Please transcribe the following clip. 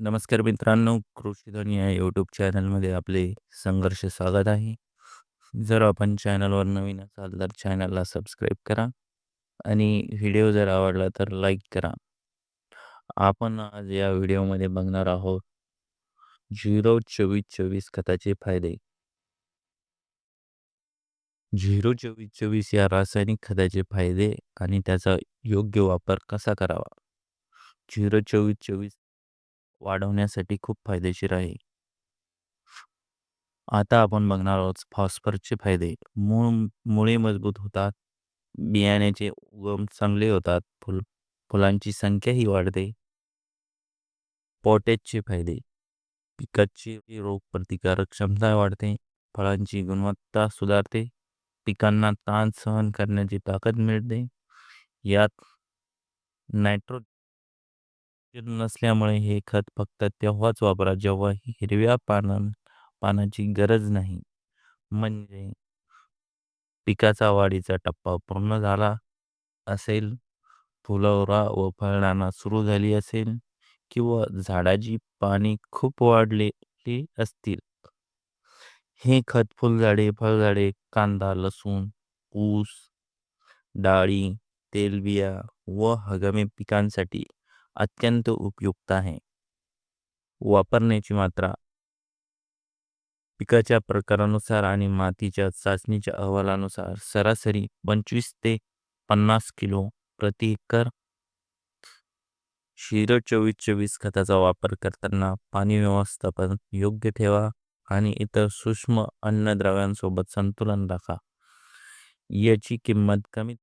नमस्कार मित्रांनो, कृषीधनी या यूट्यूब चॅनलमध्ये आपले संघर्ष स्वागत आहे. जर आपण चॅनलवर नवीन असाल तर चॅनलला सबस्क्राईब करा आणि व्हिडिओ जर आवडला तर लाईक करा. आपण आज या व्हिडिओमध्ये बघणार आहोत झिरो चोवीस चोवीस खताचे फायदे. झिरो चोवीस चोवीस या रासायनिक खताचे फायदे आणि त्याचा योग्य वापर कसा करावा. झिरो चोवीस चोवीस वाढवण्यासाठी खूप फायदेशीर आहे. आता आपण बघणार आहोत फॉस्फरसचे फायदे. मूळ मुळे मजबूत होतात, बियाण्याचे उगम चांगले होतात, फुल फुलांची संख्याही वाढते. पोटॅशचे फायदे. पिकाची रोगप्रतिकारक क्षमता वाढते, फळांची गुणवत्ता सुधारते, पिकांना ताण सहन करण्याची ताकद मिळते. यात नायट्रो नसल्यामुळे हे खत फक्त तेव्हाच वापरा जेव्हा हिरव्या पानां पानाची गरज नाही. म्हणजे पिकाचा वाढीचा टप्पा पूर्ण झाला असेल, फुलवरा व फळदारणा सुरू झाली असेल किंवा झाडाची पाने खूप वाढलेली असतील. हे खत फुलझाडे, फळझाडे, कांदा, लसूण, ऊस, डाळी, तेलबिया व हंगामी पिकांसाठी अत्यंत उपयुक्त आहे. वापरण्याची मात्रा पिकाच्या प्रकारानुसार आणि मातीच्या चाचणीच्या अहवालानुसार सरासरी पंचवीस ते पन्नास किलो प्रति एकर. शिरो चोवीस चोवीस खताचा वापर करताना पाणी व्यवस्थापन योग्य ठेवा आणि इतर सूक्ष्म अन्नद्रव्यांसोबत संतुलन राखा. याची किंमत कमीत